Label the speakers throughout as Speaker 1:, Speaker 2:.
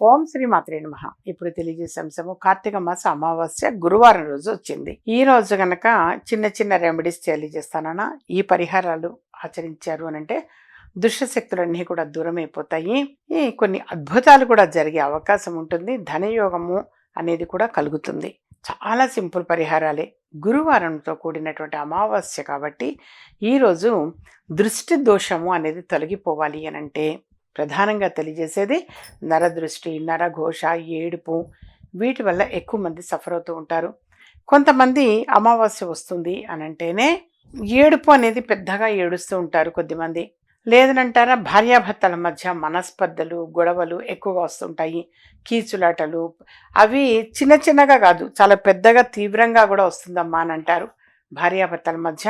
Speaker 1: ఓం శ్రీ మాత్రే నమ. ఇప్పుడు తెలియజేసే అంశము కార్తీక మాస అమావాస్య గురువారం రోజు వచ్చింది. ఈ రోజు గనక చిన్న చిన్న రెమెడీస్ తెలియజేస్తానన్నా ఈ పరిహారాలు ఆచరించారు అని అంటే దుష్టశక్తులన్నీ కూడా దూరం అయిపోతాయి. ఈ కొన్ని అద్భుతాలు కూడా జరిగే అవకాశం ఉంటుంది. ధనయోగము అనేది కూడా కలుగుతుంది. చాలా సింపుల్ పరిహారాలే. గురువారంతో కూడినటువంటి అమావాస్య కాబట్టి ఈరోజు దృష్టి దోషము అనేది తొలగిపోవాలి అని అంటే ప్రధానంగా తెలియజేసేది నరదృష్టి నరఘోష ఏడుపు వీటి వల్ల ఎక్కువ మంది సఫర్ అవుతూ ఉంటారు. కొంతమంది అమావాస్య వస్తుంది అని అంటేనే ఏడుపు అనేది పెద్దగా ఏడుస్తూ ఉంటారు కొద్దిమంది. లేదనంటారా భార్యాభర్తల మధ్య మనస్పర్ధలు గొడవలు ఎక్కువగా వస్తుంటాయి. కీచులాటలు అవి చిన్న చిన్నగా కాదు చాలా పెద్దగా తీవ్రంగా కూడా వస్తుందమ్మా అని అంటారు. భార్యాభర్తల మధ్య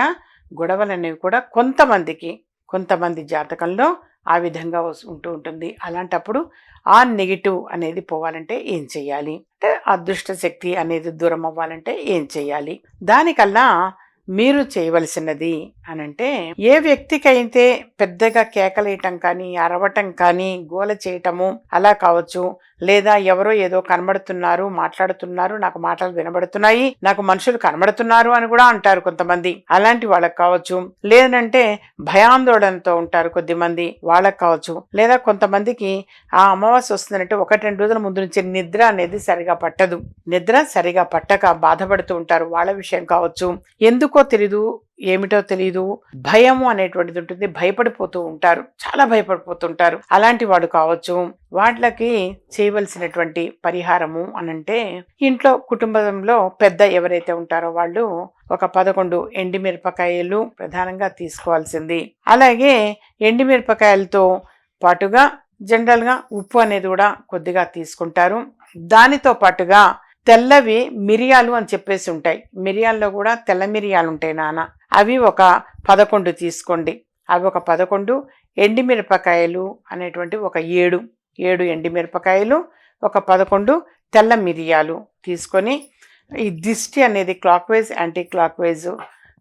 Speaker 1: గొడవలు అనేవి కూడా కొంతమందికి కొంతమంది జాతకంలో ఆ విధంగా ఉంటూ ఉంటుంది. అలాంటప్పుడు ఆ నెగిటివ్ అనేది పోవాలంటే ఏం చేయాలి? అంటే అదృష్ట శక్తి అనేది దూరం అవ్వాలంటే ఏం చేయాలి? దానికల్లా మీరు చేయవలసినది అనంటే ఏ వ్యక్తికైతే పెద్దగా కేకలేయటం కానీ అరవటం కానీ గోల చేయటము అలా కావచ్చు లేదా ఎవరో ఏదో కనబడుతున్నారు మాట్లాడుతున్నారు నాకు మాటలు వినబడుతున్నాయి నాకు మనుషులు కనబడుతున్నారు అని కూడా అంటారు కొంతమంది. అలాంటి వాళ్ళకి కావచ్చు. లేదంటే భయాందోళనతో ఉంటారు కొద్దిమంది వాళ్ళకి కావచ్చు. లేదా కొంతమందికి ఆ అమావాస్య వస్తుందంటే ఒకటి రెండు రోజుల ముందు నుంచి నిద్ర అనేది సరిగా పట్టదు. నిద్ర సరిగా పట్టక బాధపడుతూ ఉంటారు. వాళ్ళ విషయం కావచ్చు. ఎందుకు తెలీదు ఏమిటో తెలియదు భయము అనేటువంటిది ఉంటుంది. భయపడిపోతూ ఉంటారు. చాలా భయపడిపోతుంటారు. అలాంటి వాడు కావచ్చు. వాళ్ళకి చేయవలసినటువంటి పరిహారము అనంటే ఇంట్లో కుటుంబంలో పెద్ద ఎవరైతే ఉంటారో వాళ్ళు ఒక పదకొండు ఎండిమిరపకాయలు ప్రధానంగా తీసుకోవాల్సింది. అలాగే ఎండిమిరపకాయలతో పాటుగా జనరల్గా ఉప్పు అనేది కూడా కొద్దిగా తీసుకుంటారు. దానితో పాటుగా తెల్లవి మిరియాలు అని చెప్పేసి ఉంటాయి. మిరియాల్లో కూడా తెల్ల మిరియాలు ఉంటాయి నాన్న. అవి ఒక పదకొండు తీసుకోండి. అవి ఒక పదకొండు ఎండిమిరపకాయలు అనేటువంటి ఒక ఏడు. ఏడు ఎండిమిరపకాయలు ఒక పదకొండు తెల్ల మిరియాలు తీసుకొని ఈ దిష్టి అనేది clockwise anticlockwise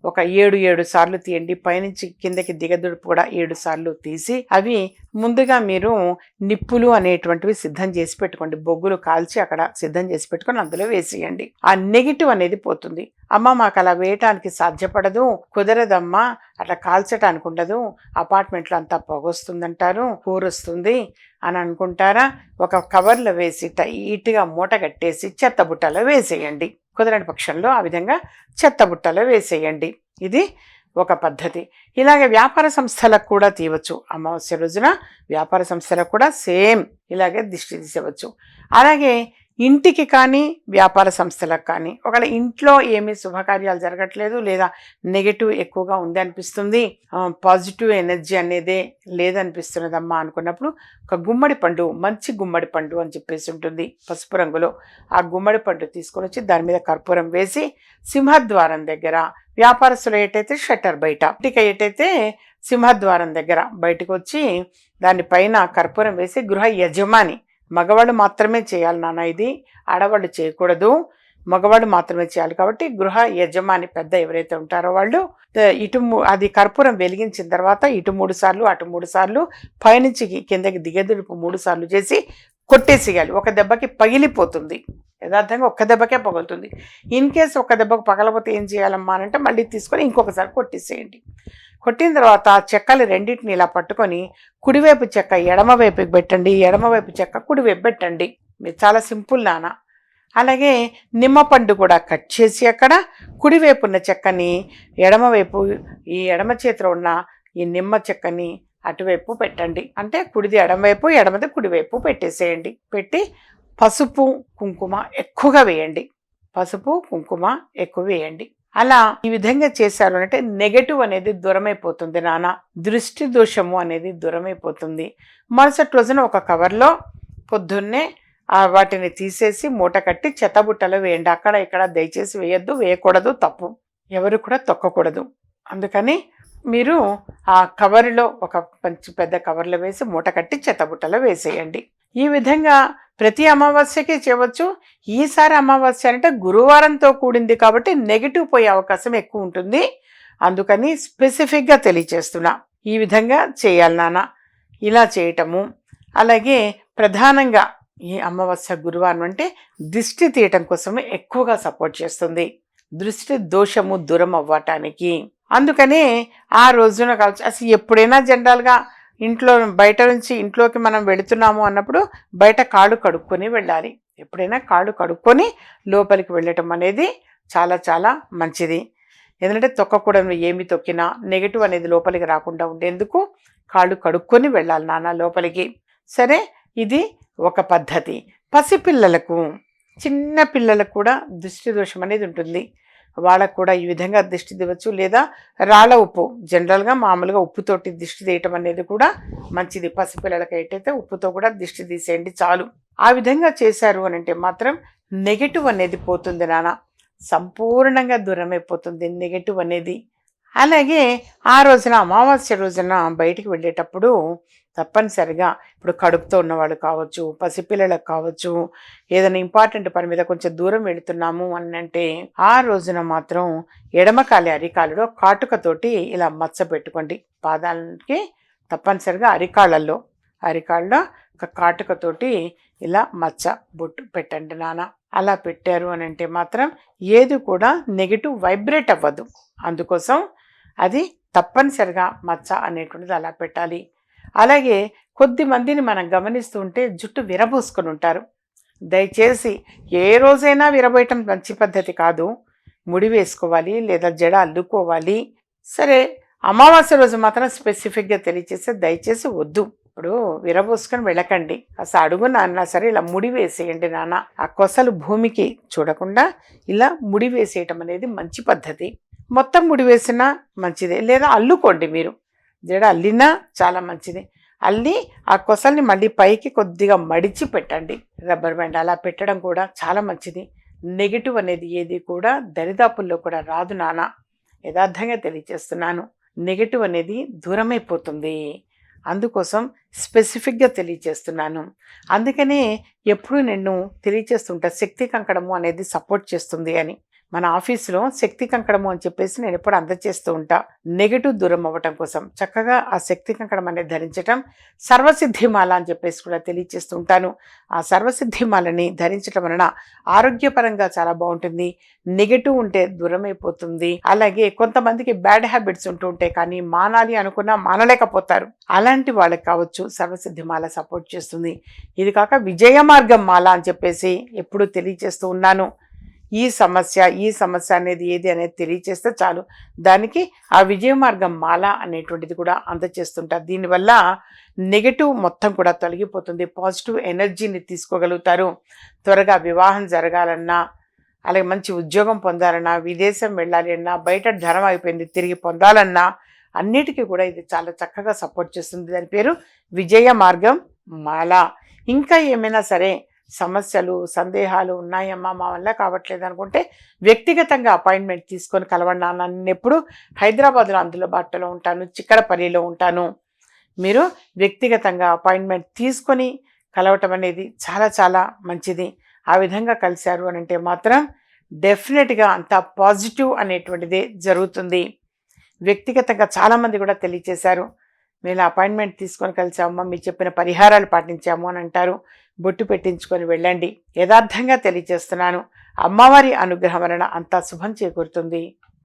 Speaker 1: ఒక ఏడు ఏడు సార్లు తీయండి. పైనుంచి కిందకి దిగదుడుపు కూడా ఏడు సార్లు తీసి అవి ముందుగా మీరు నిప్పులు అనేటువంటివి సిద్ధం చేసి పెట్టుకోండి. బొగ్గులు కాల్చి అక్కడ సిద్ధం చేసి పెట్టుకొని అందులో వేసేయండి. ఆ నెగిటివ్ అనేది పోతుంది. అమ్మ మాకు అలా వేయటానికి సాధ్యపడదు. కుదరదమ్మా అట్లా కాల్చటానికి ఉండదు. అపార్ట్మెంట్లో అంతా పొగొస్తుందంటారు. కూరొస్తుంది అని అనుకుంటారా? ఒక కవర్లో వేసి టైట్గా మూట కట్టేసి చెత్త బుట్టలో వేసేయండి. కుదరని పక్షంలో ఆ విధంగా చెత్త బుట్టలో వేసేయండి. ఇది ఒక పద్ధతి. ఇలాగే వ్యాపార సంస్థలకు కూడా తీయవచ్చు. అమావాస్య రోజున వ్యాపార సంస్థలకు కూడా సేమ్ ఇలాగే దిష్టి తీసేవచ్చు అలాగే ఇంటికి కానీ వ్యాపార సంస్థలకు కానీ ఒకవేళ ఇంట్లో ఏమీ శుభకార్యాలు జరగట్లేదు లేదా నెగిటివ్ ఎక్కువగా ఉంది అనిపిస్తుంది పాజిటివ్ ఎనర్జీ అనేదే లేదనిపిస్తున్నదమ్మా అనుకున్నప్పుడు ఒక గుమ్మడి పండు మంచి గుమ్మడి పండు అని చెప్పేసి ఉంటుంది పసుపు రంగులో. ఆ గుమ్మడి పండు తీసుకొని వచ్చి దాని మీద కర్పూరం వేసి సింహద్వారం దగ్గర వ్యాపారస్తులు ఏటైతే షట్టర్ బయట ఇంటికి ఏటైతే సింహద్వారం దగ్గర బయటకు వచ్చి దానిపైన కర్పూరం వేసి గృహ యజమాని మగవాళ్ళు మాత్రమే చేయాలి నాన్న ఇది. ఆడవాళ్ళు చేయకూడదు. మగవాళ్ళు మాత్రమే చేయాలి కాబట్టి గృహ యజమాని పెద్ద ఎవరైతే ఉంటారో వాళ్ళు ఇటు అది కర్పూరం వెలిగించిన తర్వాత ఇటు మూడు సార్లు అటు మూడు సార్లు పైనుంచి కిందకి దిగదుడుపు మూడు సార్లు చేసి కొట్టేసేయాలి. ఒక దెబ్బకి పగిలిపోతుంది. యథార్థంగా ఒక్క దెబ్బకే పగులుతుంది. ఇన్ కేసు ఒక దెబ్బకు పగలపోతే ఏం చేయాలమ్మా అని అంటే మళ్ళీ తీసుకొని ఇంకొకసారి కొట్టేసేయండి. కొట్టిన తర్వాత చెక్కలు రెండింటిని ఇలా పట్టుకొని కుడివైపు చెక్క ఎడమవైపుకి పెట్టండి ఎడమవైపు చెక్క కుడివైపు పెట్టండి. మీరు చాలా సింపుల్ నాన్న. అలాగే నిమ్మపండు కూడా కట్ చేసి అక్కడ కుడివైపు ఉన్న చెక్కని ఎడమవైపు ఈ ఎడమ చేతిలో ఉన్న ఈ నిమ్మ చెక్కని అటువైపు పెట్టండి. అంటే కుడిది ఎడమవైపు ఎడమది కుడివైపు పెట్టేసేయండి. పెట్టి పసుపు కుంకుమ ఎక్కువగా వేయండి. పసుపు కుంకుమ ఎక్కువ వేయండి. అలా ఈ విధంగా చేశారు అంటే నెగటివ్ అనేది దూరమైపోతుంది నాన్న దృష్టి దోషము అనేది దూరమైపోతుంది. మరుసటి రోజున ఒక కవర్లో పొద్దున్నే ఆ వాటిని తీసేసి మూట కట్టి చెత్తబుట్టలో వేయండి. అక్కడ ఇక్కడ దయచేసి వేయద్దు వేయకూడదు తప్పు. ఎవరు కూడా తొక్కకూడదు. అందుకని మీరు ఆ కవర్లో ఒక మంచి పెద్ద కవర్లో వేసి మూట కట్టి చెత్తబుట్టలో వేసేయండి. ఈ విధంగా ప్రతి అమావాస్యకి చేయవచ్చు. ఈసారి అమావాస్య అంటే గురువారంతో కూడింది కాబట్టి నెగిటివ్ పోయే అవకాశం ఎక్కువ ఉంటుంది. అందుకని స్పెసిఫిక్గా తెలియచేస్తున్నా. ఈ విధంగా చేయాలి నాన్న. ఇలా చేయటము. అలాగే ప్రధానంగా ఈ అమావాస్య గురువారం అంటే దృష్టి తీయటం కోసమే ఎక్కువగా సపోర్ట్ చేస్తుంది. దృష్టి దోషము దూరం అవ్వటానికి. అందుకని ఆ రోజున కావచ్చు. అసలు ఎప్పుడైనా జనరల్గా ఇంట్లో బయట నుంచి ఇంట్లోకి మనం వెళుతున్నాము అన్నప్పుడు బయట కాళ్ళు కడుక్కొని వెళ్ళాలి. ఎప్పుడైనా కాళ్ళు కడుక్కొని లోపలికి వెళ్ళటం అనేది చాలా చాలా మంచిది. ఎందుకంటే తొక్కకూడదు ఏమి తొక్కినా నెగిటివ్ అనేది లోపలికి రాకుండా ఉండేందుకు కాళ్ళు కడుక్కొని వెళ్ళాలి నాన్న లోపలికి. సరే ఇది ఒక పద్ధతి. పసిపిల్లలకు చిన్న పిల్లలకు కూడా దృష్టి దోషం అనేది ఉంటుంది. వాళ్ళకు కూడా ఈ విధంగా దిష్టి దివచ్చు లేదా రాళ్ళ ఉప్పు. జనరల్గా మామూలుగా ఉప్పుతోటి దిష్టి తీయటం అనేది కూడా మంచిది. పసిపిల్లలకి అయితే ఉప్పుతో కూడా దిష్టి తీసేయండి చాలు. ఆ విధంగా చేశారు అని అంటే మాత్రం నెగటివ్ అనేది పోతుంది నాన్న. సంపూర్ణంగా దూరమైపోతుంది నెగటివ్ అనేది. అలాగే ఆ రోజున అమావాస్య రోజున బయటికి వెళ్ళేటప్పుడు తప్పనిసరిగా ఇప్పుడు కడుపుతో ఉన్నవాళ్ళు కావచ్చు పసిపిల్లలకు కావచ్చు ఏదైనా ఇంపార్టెంట్ పని మీద కొంచెం దూరం వెళుతున్నాము అని అంటే ఆ రోజున మాత్రం ఎడమకాలి అరికాలులో కాటుకతోటి ఇలా మచ్చ పెట్టుకోండి. పాదాలకి తప్పనిసరిగా అరికాళ్ళల్లో అరికాళ్ళలో ఒక కాటుకతోటి ఇలా మచ్చ బొట్టు పెట్టండి నాన్న అలా పెట్టారు అని అంటే మాత్రం ఏది కూడా నెగిటివ్ వైబ్రేట్ అవ్వదు. అందుకోసం అది తప్పనిసరిగా మచ్చ అనేటువంటిది అలా పెట్టాలి. అలాగే కొద్ది మందిని మనం గమనిస్తూ ఉంటే జుట్టు విరబోసుకొని ఉంటారు. దయచేసి ఏ రోజైనా విరబోయటం మంచి పద్ధతి కాదు. ముడి వేసుకోవాలి లేదా జడ అల్లుకోవాలి. సరే అమావాస్య రోజు మాత్రం స్పెసిఫిక్గా తెలియచేస్తే దయచేసి వద్దు. ఇప్పుడు విరబోసుకొని వెళ్ళకండి. అసలు అడుగు నాన్న సరే ఇలా ముడి వేసేయండి నాన్న. ఆ కొసలు భూమికి చూడకుండా ఇలా ముడి వేసేయటం అనేది మంచి పద్ధతి. మొత్తం ముడి వేసినా మంచిదే లేదా అల్లుకోండి మీరు. జడ అల్లినా చాలా మంచిది. అల్లి ఆ కొసల్ని మళ్ళీ పైకి కొద్దిగా మడిచి పెట్టండి. రబ్బర్ బ్యాండ్ అలా పెట్టడం కూడా చాలా మంచిది. నెగిటివ్ అనేది ఏది కూడా దరిదాపుల్లో కూడా రాదు నాన్న యథార్థంగా తెలియచేస్తున్నాను. నెగిటివ్ అనేది దూరమైపోతుంది. అందుకోసం స్పెసిఫిక్గా తెలియచేస్తున్నాను. అందుకనే ఎప్పుడు నేను తెలియచేస్తుంటా శక్తి కంకణము అనేది సపోర్ట్ చేస్తుంది అని. మన ఆఫీసులో శక్తి కంకణము అని చెప్పేసి నేను ఎప్పుడు అందజేస్తూ ఉంటా. నెగిటివ్ దూరం అవ్వటం కోసం. చక్కగా ఆ శక్తి కంకణం అనేది ధరించటం సర్వసిద్ధిమాల అని చెప్పేసి కూడా తెలియచేస్తూ ఉంటాను. ఆ సర్వసిద్ధిమాలని ధరించటం వలన ఆరోగ్యపరంగా చాలా బాగుంటుంది. నెగిటివ్ ఉంటే దూరం అయిపోతుంది అలాగే కొంతమందికి బ్యాడ్ హ్యాబిట్స్ ఉంటూ ఉంటాయి కానీ మానాలి అనుకున్నా మానలేకపోతారు. అలాంటి వాళ్ళకి కావచ్చు సర్వసిద్ధిమాల సపోర్ట్ చేస్తుంది. ఇది కాక విజయ మార్గం మాల అని చెప్పేసి ఎప్పుడూ తెలియచేస్తూ ఉన్నాను. ఈ సమస్య ఈ సమస్య అనేది ఏది అనేది తెలియచేస్తే చాలు. దానికి ఆ విజయ మార్గం మాల అనేటువంటిది కూడా అందచేస్తుంటారు. దీనివల్ల నెగటివ్ మొత్తం కూడా తొలగిపోతుంది. పాజిటివ్ ఎనర్జీని తీసుకోగలుగుతారు. త్వరగా వివాహం జరగాలన్నా అలాగే మంచి ఉద్యోగం పొందాలన్నా విదేశం వెళ్ళాలి అన్నా బయట ధనం అయిపోయింది తిరిగి పొందాలన్నా అన్నిటికీ కూడా ఇది చాలా చక్కగా సపోర్ట్ చేస్తుంది. దాని పేరు విజయ మార్గం మాల. ఇంకా ఏమైనా సరే సమస్యలు సందేహాలు ఉన్నాయమ్మా మా వల్ల కావట్లేదు అనుకుంటే వ్యక్తిగతంగా అపాయింట్మెంట్ తీసుకొని కలవండి నాన్న. ఎప్పుడు హైదరాబాద్లో అందుబాటులో ఉంటాను చిక్కడపల్లిలో ఉంటాను. మీరు వ్యక్తిగతంగా అపాయింట్మెంట్ తీసుకొని కలవటం అనేది చాలా చాలా మంచిది. ఆ విధంగా కలిశారు అని అంటే మాత్రం డెఫినెట్గా అంత పాజిటివ్ అనేటువంటిదే జరుగుతుంది. వ్యక్తిగతంగా చాలామంది కూడా తెలియచేశారు. మీరు అపాయింట్మెంట్ తీసుకొని కలిసామమ్మా మీరు చెప్పిన పరిహారాలు పాటించాము అని అంటారు. బొట్టు పెట్టించుకొని వెళ్ళండి. యథార్థంగా తెలియజేస్తున్నాను. అమ్మవారి అనుగ్రహం వలన అంతా శుభం చేకూరుతుంది.